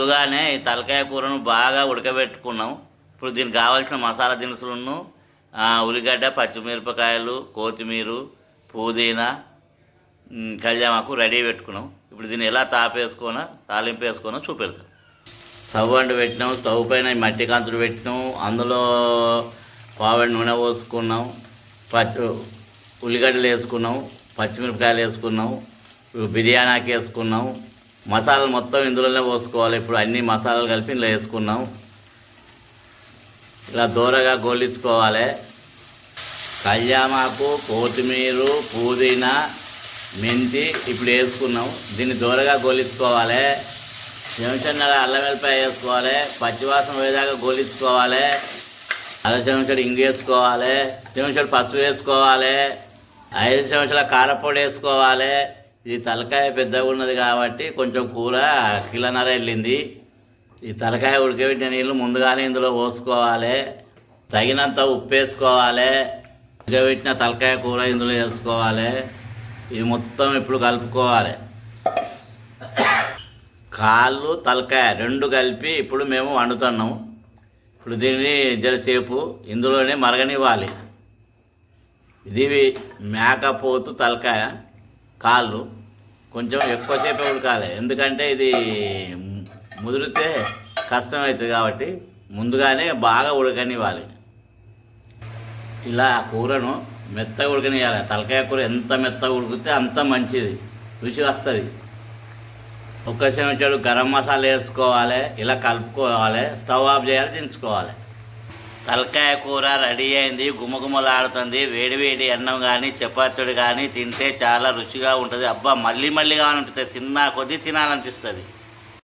ముందుగానే ఈ తలకాయ కూరను బాగా ఉడకబెట్టుకున్నాం. ఇప్పుడు దీనికి కావాల్సిన మసాలా దినుసులను ఆ, ఉల్లిగడ్డ పచ్చిమిరపకాయలు కొత్తిమీర పుదీనా కళ్యామాకు రెడీ పెట్టుకున్నాం. ఇప్పుడు దీన్ని ఎలా తాపేసుకోనా తాలింపు వేసుకోనో చూపెడతాం. స్టవ్ అంటు పెట్టినాం స్టవ్ పైన మట్టి కంచులు పెట్టినాం అందులో పావడి నూనె పోసుకున్నాం పచ్చి ఉల్లిగడ్డలు వేసుకున్నాం పచ్చిమిరపకాయలు వేసుకున్నాం బిర్యానీకి వేసుకున్నాం మసాలాలు మొత్తం ఇందులోనే పోసుకోవాలి. ఇప్పుడు అన్ని మసాలాలు కలిపి ఇందులో వేసుకున్నాం. ఇలా దూరగా గోలించుకోవాలి. కళ్యామాకు కొత్తిమీర పుదీనా మెంతి ఇప్పుడు వేసుకున్నాం. దీన్ని దూరగా గోలించుకోవాలి. చెంచన్నర అల్లం వెల్లిపాయ వేసుకోవాలి. పచ్చివాసన పోయేదాకా గోలించుకోవాలి. అర చెంచడు ఇంగు వేసుకోవాలి. చెంచడు పసుపు వేసుకోవాలి. ఐదు చెంచాల కారపొడి వేసుకోవాలి. ఈ తలకాయ పెద్దగా ఉన్నది కాబట్టి కొంచెం కూర కిలనర వెళ్ళింది. ఈ తలకాయ ఉడకబెట్టిన నీళ్ళు ముందుగానే ఇందులో పోసుకోవాలి. తగినంత ఉప్పు వేసుకోవాలి. ఉడకబెట్టిన తలకాయ కూర ఇందులో వేసుకోవాలి. ఇది మొత్తం ఇప్పుడు కలుపుకోవాలి. కాళ్ళు తలకాయ రెండు కలిపి ఇప్పుడు మేము వండుతున్నాం ఇప్పుడు దీన్ని జరసేపు ఇందులోనే మరగనివ్వాలి. ఇది మేకపోతు తలకాయ. కాళ్ళు కొంచెం ఎక్కువసేపు ఉడకాలి. ఎందుకంటే ఇది ముదిరితే కష్టమవుతుంది కాబట్టి ముందుగానే బాగా ఉడకనివ్వాలి. ఇలా కూరను మెత్తగా ఉడకనివ్వాలి తలకాయ కూర ఎంత మెత్తగా ఉడికితే అంత మంచిది. రుచి వస్తుంది. ఒక్క చెంచాడు గరం మసాలా వేసుకోవాలి. ఇలా కలుపుకోవాలి. స్టవ్ ఆఫ్ చేయాలి దించుకోవాలి. తలకాయ కూర రెడీ అయింది గుమగుమలాడుతుంది వేడివేడి అన్నం కానీ చపాతీడు కానీ తింటే చాలా రుచిగా ఉంటుంది. అబ్బా మళ్ళీ మళ్ళీ కావాలనిపిస్తుంది తిన్నా కొద్దీ తినాలనిపిస్తుంది.